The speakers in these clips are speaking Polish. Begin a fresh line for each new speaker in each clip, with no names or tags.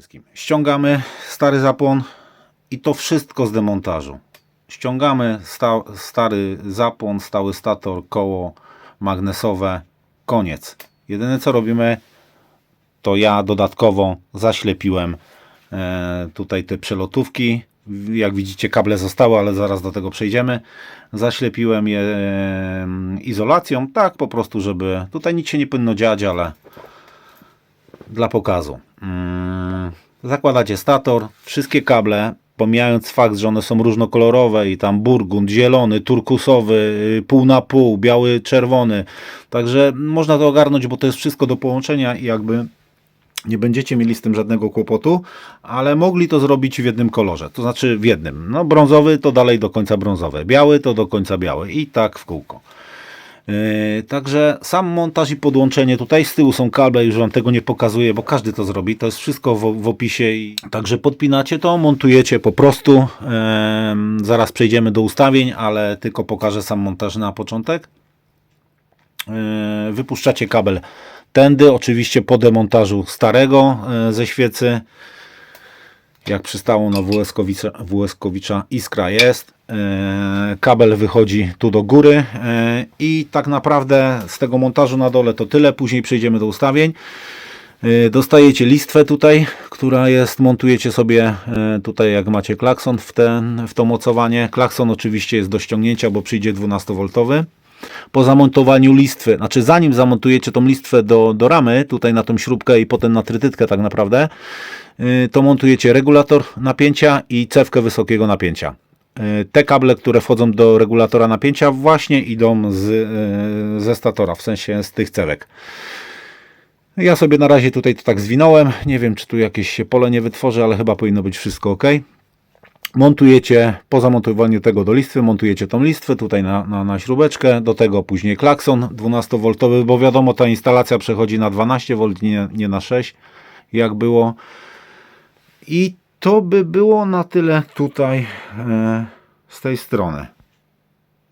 wszystkim. Ściągamy stary zapłon i to wszystko z demontażu. Ściągamy sta stary zapłon, stały stator, koło magnesowe. Koniec. Jedyne co robimy, to ja dodatkowo zaślepiłem e, tutaj te przelotówki. Jak widzicie, kable zostały, ale zaraz do tego przejdziemy. Zaślepiłem je e, izolacją, tak po prostu, żeby tutaj nic się nie powinno dziać, ale dla pokazu. Mm, Zakładacie stator, wszystkie kable, pomijając fakt, że one są różnokolorowe i tam burgund, zielony, turkusowy, y, pół na pół, biały, czerwony. Także można to ogarnąć, bo to jest wszystko do połączenia i jakby nie będziecie mieli z tym żadnego kłopotu, ale mogli to zrobić w jednym kolorze, to znaczy w jednym. No brązowy to dalej do końca brązowy, biały to do końca biały i tak w kółko. Yy, Także sam montaż i podłączenie, tutaj z tyłu są kable, już Wam tego nie pokazuję, bo każdy to zrobi, to jest wszystko w, w opisie. I... Także podpinacie to, montujecie po prostu, Em, zaraz przejdziemy do ustawień, ale tylko pokażę sam montaż na początek. Yy, Wypuszczacie kabel tędy, oczywiście po demontażu starego ze świecy, jak przystało na WS-kowicza, Iskra jest. E, Kabel wychodzi tu do góry e, i tak naprawdę z tego montażu na dole to tyle. Później przejdziemy do ustawień. E, Dostajecie listwę tutaj, która jest, montujecie sobie tutaj jak macie klakson w, ten, w to mocowanie. Klakson oczywiście jest do ściągnięcia, bo przyjdzie 12V. Po zamontowaniu listwy, znaczy zanim zamontujecie tą listwę do, do ramy, tutaj na tą śrubkę i potem na trytytkę tak naprawdę, y, to montujecie regulator napięcia i cewkę wysokiego napięcia. Y, Te kable, które wchodzą do regulatora napięcia właśnie idą z, y, ze statora, w sensie z tych cewek. Ja sobie na razie tutaj to tak zwinąłem. Nie wiem, czy tu jakieś pole nie wytworzy, ale chyba powinno być wszystko ok. Montujecie, po zamontowaniu tego do listwy, montujecie tą listwę tutaj na, na, na śrubeczkę, do tego później klakson 12V, bo wiadomo, ta instalacja przechodzi na 12V, nie, nie na 6, jak było. I to by było na tyle tutaj e, z tej strony.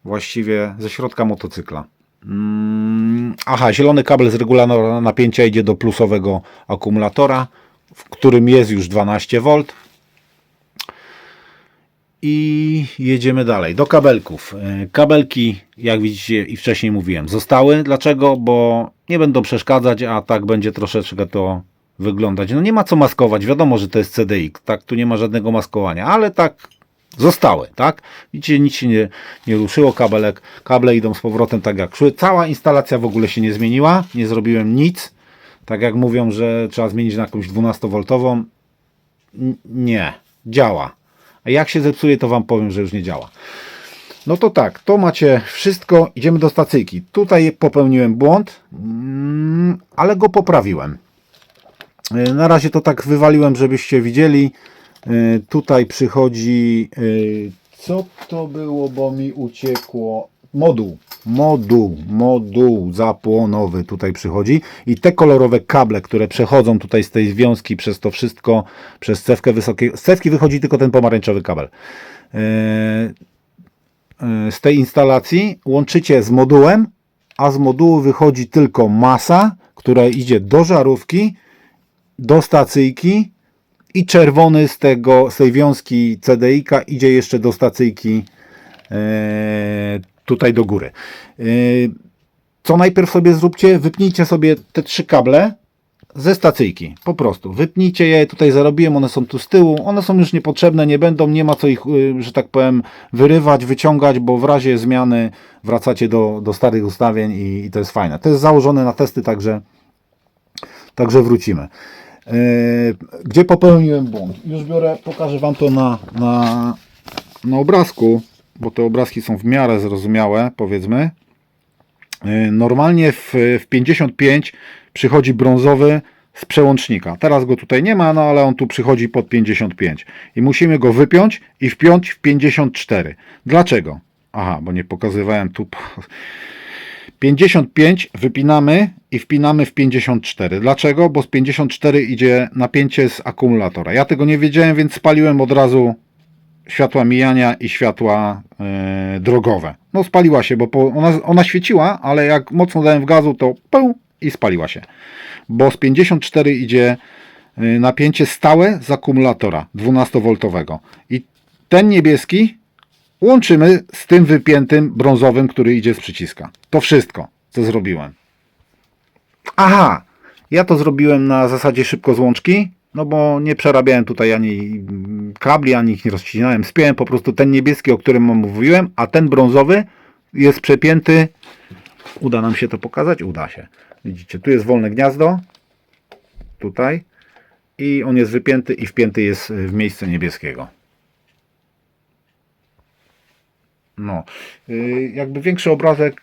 Właściwie ze środka motocykla. Mm, aha, zielony kabel z regulatora napięcia idzie do plusowego akumulatora, w którym jest już 12V. I jedziemy dalej do kabelków. E, Kabelki, jak widzicie i wcześniej mówiłem, zostały. Dlaczego? Bo nie będą przeszkadzać, a tak będzie troszeczkę to wyglądać. No nie ma co maskować, wiadomo, że to jest CDI, tak, tu nie ma żadnego maskowania, ale tak zostały, tak? Widzicie, nic się nie, nie ruszyło, kabelek, kable idą z powrotem tak jak szły. Cała instalacja w ogóle się nie zmieniła, nie zrobiłem nic. Tak jak mówią, że trzeba zmienić na jakąś 12V. N- Nie, działa. Jak się zepsuje, to Wam powiem, że już nie działa. No to tak, to macie wszystko. Idziemy do stacyjki. Tutaj popełniłem błąd, mm, ale go poprawiłem. E, Na razie to tak wywaliłem, żebyście widzieli. E, Tutaj przychodzi. e, Co to było, bo mi uciekło? Moduł. Moduł, moduł zapłonowy tutaj przychodzi i te kolorowe kable, które przechodzą tutaj z tej związki przez to wszystko, przez cewkę wysokiej, z cewki wychodzi tylko ten pomarańczowy kabel. E, e, Z tej instalacji łączycie z modułem, a z modułu wychodzi tylko masa, która idzie do żarówki, do stacyjki i czerwony z, tego, z tej wiązki CDI-ka idzie jeszcze do stacyjki e, tutaj do góry. E, co najpierw sobie zróbcie, wypnijcie sobie te trzy kable ze stacyjki, po prostu. Wypnijcie je, tutaj zarobiłem, one są tu z tyłu, one są już niepotrzebne, nie będą, nie ma co ich, y, że tak powiem, wyrywać, wyciągać, bo w razie zmiany wracacie do, do starych ustawień i, i to jest fajne. To jest założone na testy, także, także wrócimy. Yy, Gdzie popełniłem błąd? Już biorę, pokażę Wam to na, na, na obrazku, bo te obrazki są w miarę zrozumiałe, powiedzmy. Yy, Normalnie w, w 55 przychodzi brązowy z przełącznika. Teraz go tutaj nie ma, no ale on tu przychodzi pod 55. I musimy go wypiąć i wpiąć w 54. Dlaczego? Aha, bo nie pokazywałem tu. 55 wypinamy i wpinamy w 54. Dlaczego? Bo z 54 idzie napięcie z akumulatora. Ja tego nie wiedziałem, więc spaliłem od razu światła mijania i światła e, drogowe. No spaliła się, bo po, ona, ona świeciła, ale jak mocno dałem w gazu, to pę i spaliła się. Bo z 54 idzie y, napięcie stałe z akumulatora 12V. I ten niebieski łączymy z tym wypiętym brązowym, który idzie z przyciska. To wszystko, co zrobiłem. Aha, ja to zrobiłem na zasadzie szybko złączki, no bo nie przerabiałem tutaj ani kabli, ani ich nie rozcinałem. Spiąłem po prostu ten niebieski, o którym mówiłem, a ten brązowy jest przepięty. Uda nam się to pokazać? Uda się. Widzicie, tu jest wolne gniazdo, tutaj i on jest wypięty i wpięty jest w miejsce niebieskiego. No, yy, jakby większy obrazek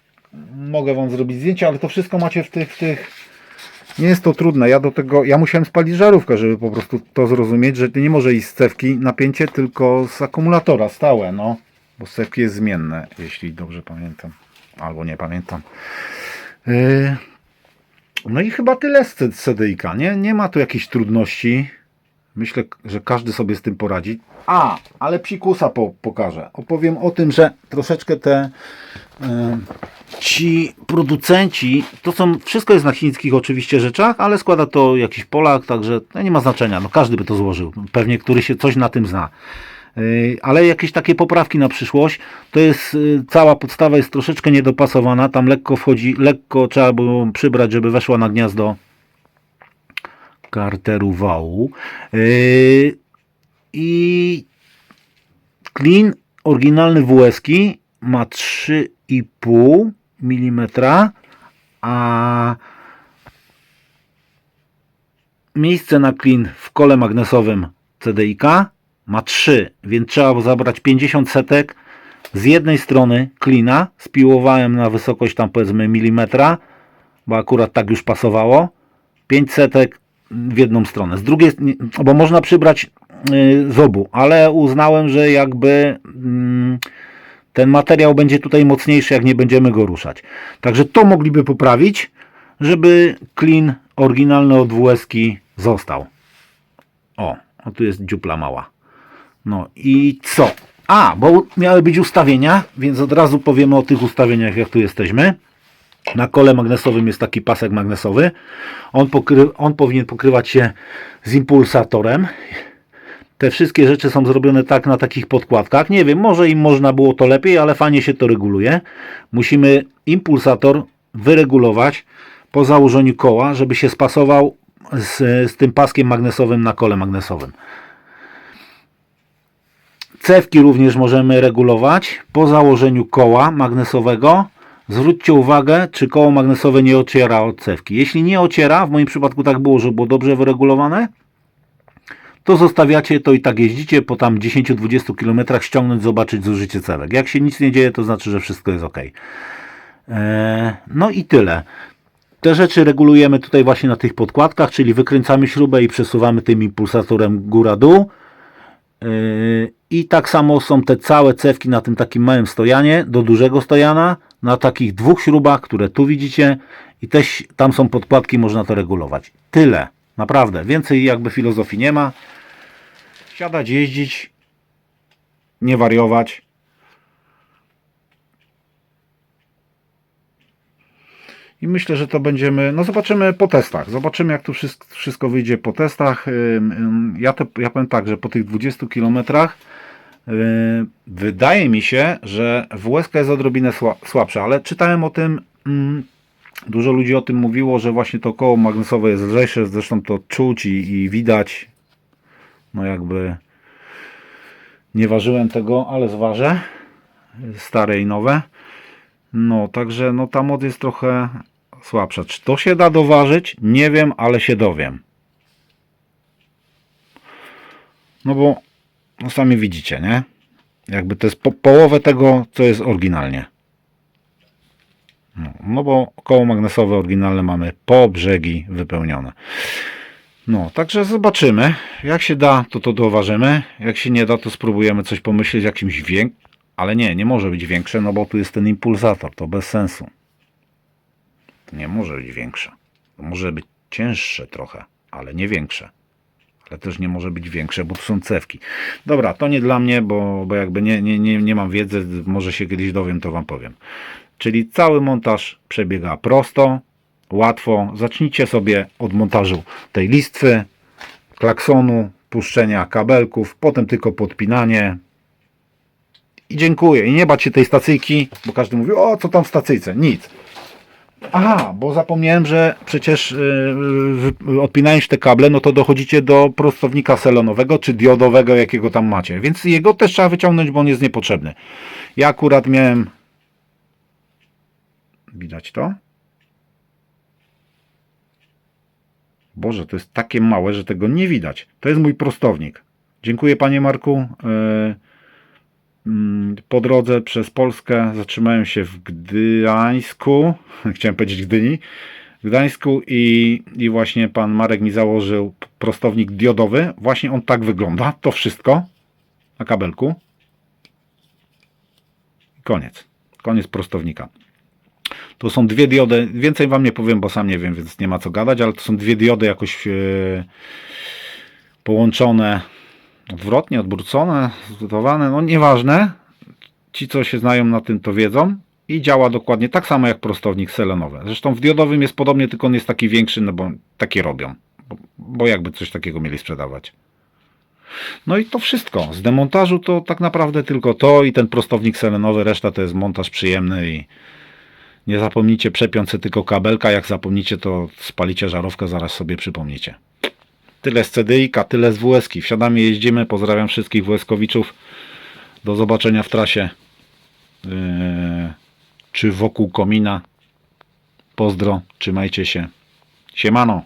mogę Wam zrobić zdjęcia, ale to wszystko macie w tych, w tych nie jest to trudne. Ja do tego, ja musiałem spalić żarówkę, żeby po prostu to zrozumieć, że nie może iść z cewki napięcie, tylko z akumulatora stałe, no. Bo z cewki jest zmienne, jeśli dobrze pamiętam. Albo nie pamiętam. Yy, no i chyba tyle z C- CDI-ka, nie? Nie ma tu jakichś trudności. Myślę, że każdy sobie z tym poradzi. A, ale psikusa po, pokażę. Opowiem o tym, że troszeczkę te e, ci producenci, to są, wszystko jest na chińskich oczywiście rzeczach, ale składa to jakiś Polak, także to nie ma znaczenia, no każdy by to złożył, pewnie który się coś na tym zna. Yy, Ale jakieś takie poprawki na przyszłość, to jest yy, cała podstawa jest troszeczkę niedopasowana, tam lekko wchodzi, lekko trzeba było przybrać, żeby weszła na gniazdo karteru wału. Yy, I klin oryginalny WS ma 3,5 mm, a miejsce na klin w kole magnesowym CDIK ma 3, więc trzeba zabrać 50 setek z jednej strony klina, spiłowałem na wysokość tam powiedzmy milimetra, bo akurat tak już pasowało, 5 setek w jedną stronę. Z drugiej, bo można przybrać y, z obu, ale uznałem, że jakby mm, ten materiał będzie tutaj mocniejszy, jak nie będziemy go ruszać. Także to mogliby poprawić, żeby klin oryginalny od WS został. O, o tu jest dziupla mała. No i co? A, bo miały być ustawienia, więc od razu powiemy o tych ustawieniach, jak tu jesteśmy. Na kole magnesowym jest taki pasek magnesowy. On, pokry, on powinien pokrywać się z impulsatorem. Te wszystkie rzeczy są zrobione tak na takich podkładkach. Nie wiem, może im można było to lepiej, ale fajnie się to reguluje. Musimy impulsator wyregulować po założeniu koła, żeby się spasował z, z tym paskiem magnesowym na kole magnesowym. Cewki również możemy regulować po założeniu koła magnesowego. Zwróćcie uwagę, czy koło magnesowe nie ociera od cewki. Jeśli nie ociera, w moim przypadku tak było, że było dobrze wyregulowane, to zostawiacie to i tak jeździcie po tam 10-20 km ściągnąć, zobaczyć zużycie cewek. Jak się nic nie dzieje, to znaczy, że wszystko jest ok. Eee, no i tyle. Te rzeczy regulujemy tutaj właśnie na tych podkładkach, czyli wykręcamy śrubę i przesuwamy tym impulsatorem góra-dół. Yy, I tak samo są te całe cewki na tym takim małym stojanie do dużego stojana, na takich dwóch śrubach, które tu widzicie i też tam są podkładki, można to regulować. Tyle, naprawdę, więcej jakby filozofii nie ma. Siadać, jeździć, nie wariować. I myślę, że to będziemy, no zobaczymy po testach. Zobaczymy, jak tu wszystko, wyjdzie po testach. Ja, to, ja powiem tak, że po tych 20 kilometrach wydaje mi się, że WSK jest odrobinę sła, słabsza, ale czytałem o tym, mm, dużo ludzi o tym mówiło, że właśnie to koło magnesowe jest lżejsze, zresztą to czuć i, i widać. No jakby nie ważyłem tego, ale zważę. Stare i nowe. No, także no ta mod jest trochę słabsza. Czy to się da doważyć? Nie wiem, ale się dowiem. No bo no sami widzicie, nie? Jakby to jest po, połowę tego, co jest oryginalnie. No, no bo koło magnesowe oryginalne mamy po brzegi wypełnione. No, także zobaczymy. Jak się da, to to doważymy. Jak się nie da, to spróbujemy coś pomyśleć jakimś większym. Ale nie, nie może być większe, no bo tu jest ten impulsator, to bez sensu. To nie może być większe. To może być cięższe trochę, ale nie większe. Ale też nie może być większe, bo tu są cewki. Dobra, to nie dla mnie, bo, bo jakby nie, nie, nie, nie mam wiedzy, może się kiedyś dowiem, to Wam powiem. Czyli cały montaż przebiega prosto, łatwo. Zacznijcie sobie od montażu tej listwy. klaksonu, puszczenia kabelków, potem tylko podpinanie. I dziękuję. I nie bać się tej stacyjki, bo każdy mówi, o co tam w stacyjce? Nic. Aha, bo zapomniałem, że przecież yy, odpinając te kable, no to dochodzicie do prostownika selonowego czy diodowego, jakiego tam macie. Więc jego też trzeba wyciągnąć, bo on jest niepotrzebny. Ja akurat miałem. Widać to? Boże, to jest takie małe, że tego nie widać. To jest mój prostownik. Dziękuję panie Marku. Yy, Po drodze przez Polskę zatrzymałem się w Gdańsku. Chciałem powiedzieć Gdyni. Gdańsku i, i właśnie pan Marek mi założył prostownik diodowy. Właśnie on tak wygląda. To wszystko na kabelku. Koniec. Koniec prostownika. To są dwie diody. Więcej wam nie powiem, bo sam nie wiem, więc nie ma co gadać, ale to są dwie diody jakoś e, połączone odwrotnie, odwrócone, zbudowane. No nieważne. Ci, co się znają na tym, to wiedzą. I działa dokładnie tak samo jak prostownik selenowy. Zresztą w diodowym jest podobnie, tylko on jest taki większy, no bo takie robią. Bo, bo jakby coś takiego mieli sprzedawać. No i to wszystko. Z demontażu to tak naprawdę tylko to i ten prostownik selenowy. Reszta to jest montaż przyjemny i nie zapomnijcie przepiąć tylko kabelka. Jak zapomnicie, to spalicie żarówkę, zaraz sobie przypomnicie. Tyle z CDI-ka, tyle z WS-ki. Wsiadamy, jeździmy. Pozdrawiam wszystkich WS-kowiczów. Do zobaczenia w trasie. Yy, czy wokół komina. Pozdro, trzymajcie się. Siemano.